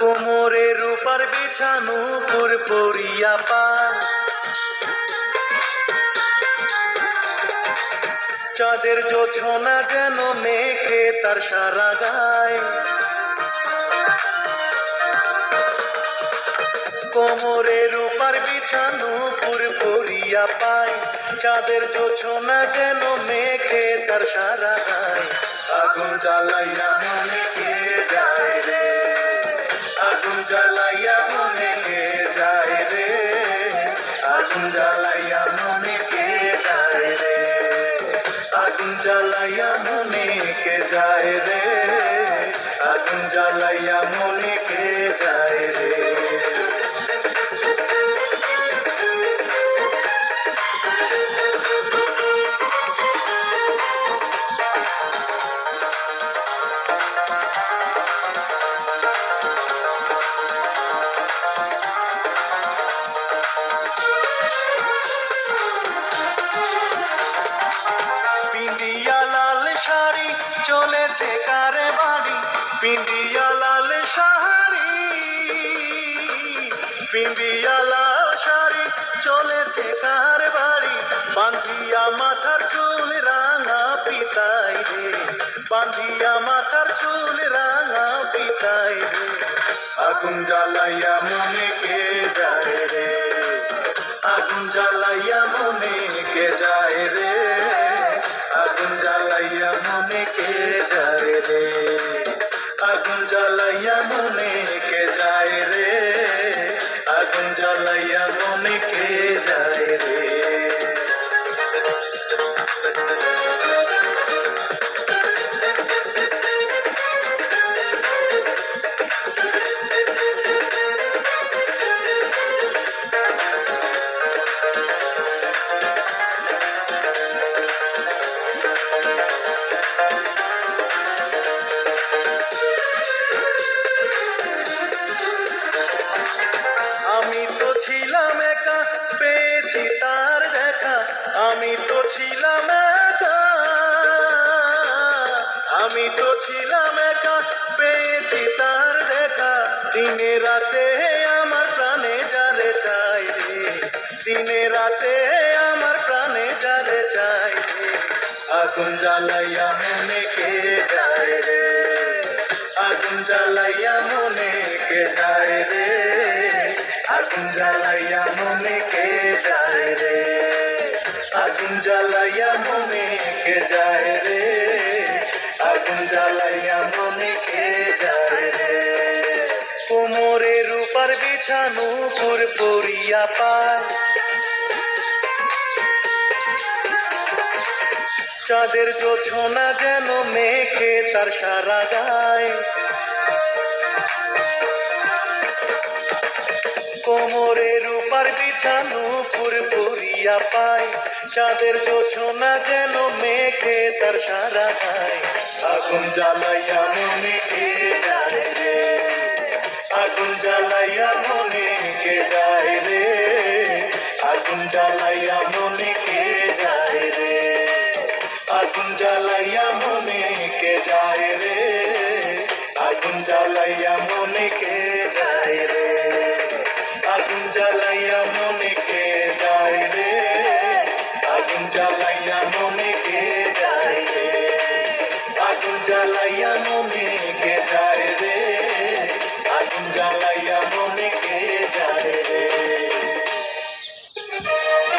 কোমরে রূপার বিছানো পুর পরিয়া পায় চাঁদের জোছনা যেন মেঘে তার সারা গায়। কোমরে রূপার বিছানো পুর করিয়া পায়। চাঁদের জোছনা যেন মেঘে তার সারা গায়। আগুন জ্বালাইয়া মনে যায় রে। আগুন জ্বালাইয়া মনে কে যায় রে? চলেছে কারে বাড়ি? পিন্ডিয়া লাল শাড়ি। পিন্ডিয়া লাল শাড়ি চলেছে কার বাড়ি? বান্ধিয়া মাথার চুল রাঙা পিতাই রে। বান্ধিয়া মাথার চুল রাঙা পিতাই রে। আগুন জ্বালাইয়া মনে কে যায় রে? আগুন জ্বালাইয়া মনে কে যায় রে? আগুন জ্বালাইয়া মনে কে জ্বালাইয়া মনে আমি তো ছিলাম আমি তো ছিলাম একা, পেয়েছি তার দেখা। দিনে রাতে আমার প্রাণে জালে চাই দিনে রাতে আমার প্রাণে জালে চাই আগুন জ্বালাইয়া মনে কে যায় রে? আগুন জ্বালাইয়া মনে কে যায় রে? আগুন জ্বালাইয়া মনে জ্বালাইয়া মনে কে যায় রে? আগুন জ্বালাইয়া মনে কে যায় রে? কোমরে রূপার বিছানো পুর পরিয়া পায়। চাঁদের জোছনা যেন মেঘে তার সারা গায়। কোমরে রূপার বিছানো পুর পরিয়া পায়। চাঁদের জোছনা যেন মেঘে তার সারা পায় আগুন জ্বালাইয়া মনে কে যায় আগুন জ্বালাইয়া মনে কে যায়? জ্বালাইয়া